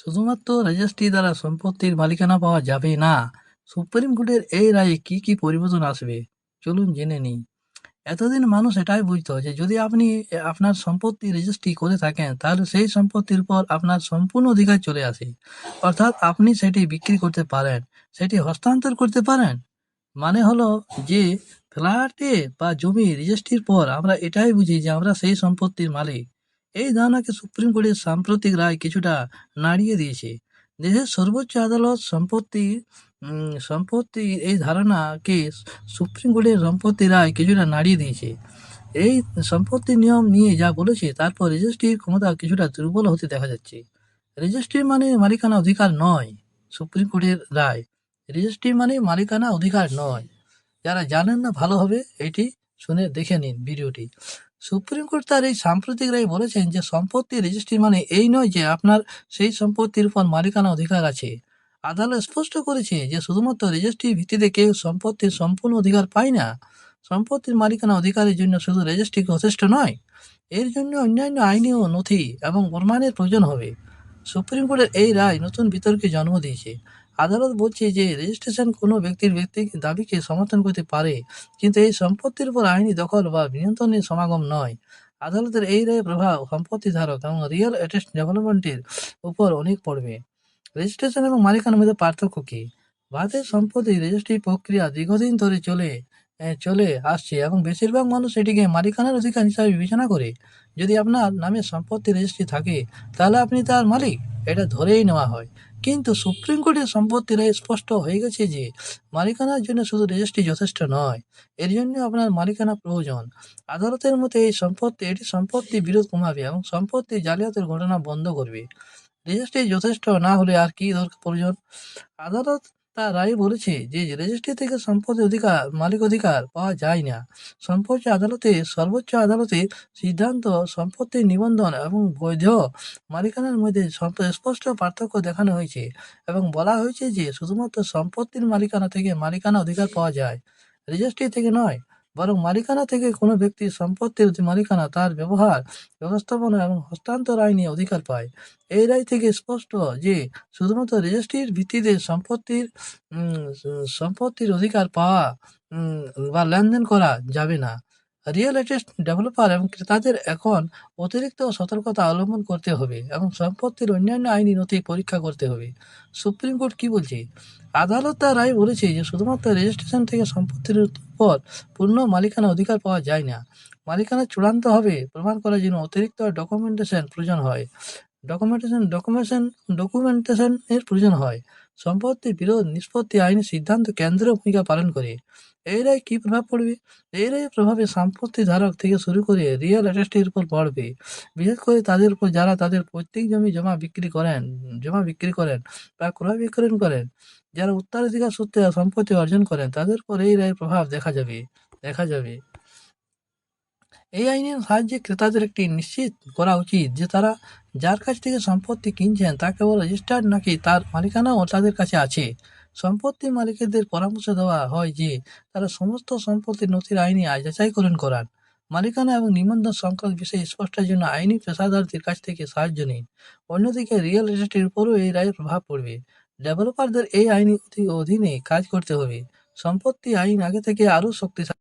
শুধুমাত্র রেজিস্ট্রি দ্বারা সম্পত্তির মালিকানা পাওয়া যাবে না। সুপ্রিম কোর্টের এই রায়ে কি কি পরিবর্তন আসবে? চলুন জেনে নিই। এতদিন মানুষ এটাই বুঝতো যে যদি আপনি আপনার সম্পত্তি রেজিস্ট্রি করে থাকেন, তাহলে সেই সম্পত্তির পর আপনার সম্পূর্ণ অধিকার চলে আসে। অর্থাৎ আপনি সেটি বিক্রি করতে পারেন, সেটি হস্তান্তর করতে পারেন। মানে হলো যে ফ্ল্যাটে বা জমি রেজিস্ট্রির পর আমরা এটাই বুঝি যে আমরা সেই সম্পত্তির মালিক। এই ধারণাকে সুপ্রিম কোর্টের সাম্প্রতিক রায় কিছুটা নাড়িয়ে দিয়েছে। দেশের সর্বোচ্চ আদালত সম্পত্তি সম্পত্তি এই ধারণাকে সুপ্রিম কোর্টের সম্পত্তি রায় কিছুটা নাড়িয়ে দিয়েছে। এই সম্পত্তি নিয়ম নিয়ে যা বলেছে, তারপর রেজিস্ট্রির ক্ষমতা কিছুটা দুর্বল হতে দেখা যাচ্ছে। রেজিস্ট্রি মানে মালিকানা অধিকার নয়, সুপ্রিম কোর্টের রায়। রেজিস্ট্রি মানে মালিকানা অধিকার নয়। যারা জানেন না ভালোভাবে এটি শুনে দেখে নিন ভিডিওটি। সুপ্রিম কোর্ট তার এই সাম্প্রতিক রায় বলেছেন যে সম্পত্তি রেজিস্ট্রি মানে এই নয় যে আপনার সেই সম্পত্তির উপর মালিকানা অধিকার আছে। আদালত স্পষ্ট করেছে যে শুধুমাত্র রেজিস্ট্রির ভিত্তিতে কেউ সম্পত্তির সম্পূর্ণ অধিকার পায় না। সম্পত্তির মালিকানা অধিকারের জন্য শুধু রেজিস্ট্রি যথেষ্ট নয়, এর জন্য অন্যান্য আইনি ও নথি এবং প্রমাণের প্রয়োজন হবে। সুপ্রিম কোর্টের এই রায় নতুন বিতর্কে জন্ম দিয়েছে। আদালত বলছে যে রেজিস্ট্রেশন কোনো ব্যক্তির ব্যক্তিক দাবিকে সমর্থন করতে পারে, কিন্তু এই সম্পত্তির উপর আইনি দখল বা নিয়ন্ত্রণের সমাগম নয়। আদালতের এই রায়ের প্রভাব সম্পত্তি ধারক এবং রিয়েল এস্টেট ডেভেলপমেন্টের উপর অনেক পড়বে। রেজিস্ট্রেশন এবং মালিকানার মধ্যে পার্থক্য কী? ভারতের সম্পত্তি রেজিস্ট্রি প্রক্রিয়া দীর্ঘদিন ধরে চলে চলে আসছে এবং বেশিরভাগ মানুষ এটিকে মালিকানার অধিকার হিসাবে বিবেচনা করে। যদি আপনার নামে সম্পত্তি রেজিস্ট্রি থাকে, তাহলে আপনি তার মালিক। এটা ধরেই নেওয়া হয়। কিন্তু সুপ্রিম কোর্টের সম্পত্তি রায় স্পষ্ট হয়ে গেছে যে, মালিকানার জন্য শুধু রেজিস্ট্রি যথেষ্ট নয়, এর জন্য আপনার মালিকানা প্রয়োজন। আদালতের মতে এই সম্পত্তি, এটি সম্পত্তি বিরোধ কমাবে এবং সম্পত্তি জালিয়াতের ঘটনা বন্ধ করবে। রেজিস্ট্রি যথেষ্ট না হলে আর কি দরকার প্রয়োজন? আদালত রায় বলেছে যে রেজিস্ট্রি থেকে সম্পদ অধিকার, মালিক অধিকার পাওয়া যায় না। সম্পর্ক আদালতে, সর্বোচ্চ আদালতে সিদ্ধান্ত সম্পত্তির নিবন্ধন এবং বৈধ মালিকানার মধ্যে স্পষ্ট পার্থক্য দেখানো হয়েছে এবং বলা হয়েছে যে শুধুমাত্র সম্পত্তির মালিকানা থেকে মালিকানা অধিকার পাওয়া যায়। রেজিস্ট্রি থেকে নয় বরং মালিকানা থেকে কোনো ব্যক্তির সম্পত্তির যে মালিকানা, তার ব্যবহার, ব্যবস্থাপনা এবং হস্তান্তর আইনি অধিকার পায়। এই রায় থেকে স্পষ্ট যে শুধুমাত্র রেজিস্ট্রির ভিত্তিতে সম্পত্তির সম্পত্তির অধিকার পাওয়া বা লেনদেন করা যাবে না। রিয়েল এস্টেট ডেভেলপার এবং ক্রেতাদের এখন অতিরিক্ত সতর্কতা অবলম্বন করতে হবে এবং সম্পত্তির অন্যান্য আইনি নথি পরীক্ষা করতে হবে। সুপ্রিম কোর্ট কি বলছে? আদালত তার রায় বলেছে যে শুধুমাত্র রেজিস্ট্রেশন থেকে সম্পত্তির উপর পূর্ণ মালিকানা অধিকার পাওয়া যায় না। মালিকানা চূড়ান্ত হবে প্রমাণ করার জন্য অতিরিক্ত ডকুমেন্টেশন প্রয়োজন হয়। ডকুমেন্টেশন ডকুমেন্টেশন ডকুমেন্টেশন এর প্রয়োজন হয়। সম্পত্তি বিরোধ নিষ্পত্তি আইনি সিদ্ধান্ত কেন্দ্রীয় ভূমিকা পালন করে। এই রায় কী প্রভাব পড়বে? এই রায়ের প্রভাবে সম্পত্তি ধারক থেকে শুরু করে রিয়েল এস্টেটের উপর পড়বে। বিশেষ করে তাদের উপর যারা তাদের প্রত্যেক জমি জমা বিক্রি করেন, জমা বিক্রি করেন বা ক্রয় বিক্রয় করেন, যারা উত্তরাধিকার সূত্রে সম্পত্তি অর্জন করেন, তাদের উপর এই রায়ের প্রভাব দেখা যাবে দেখা যাবে। এই আইনের সাহায্যে ক্রেতাদের একটি নিশ্চিত করা উচিত যে তারা যার কাছ থেকে সম্পত্তি কিনছেন, তা কেবল রেজিস্টার্ড নাকি তার মালিকানাও তাদের কাছে আছে। সম্পত্তি মালিকদের পরামর্শ দেওয়া হয় যে তারা সমস্ত সম্পত্তির নথির আইনি যাচাইকরণ করান। মালিকানা এবং নিবন্ধন সংক্রান্ত বিষয়ে স্পষ্টের জন্য আইনি পেশাদারদের কাছ থেকে সাহায্য নিন। অন্যদিকে রিয়েল এস্টেটের উপরও এই রায়ের প্রভাব পড়বে। ডেভেলপারদের এই আইনি অধীনে কাজ করতে হবে। সম্পত্তি আইন আগে থেকে আরও শক্তিশালী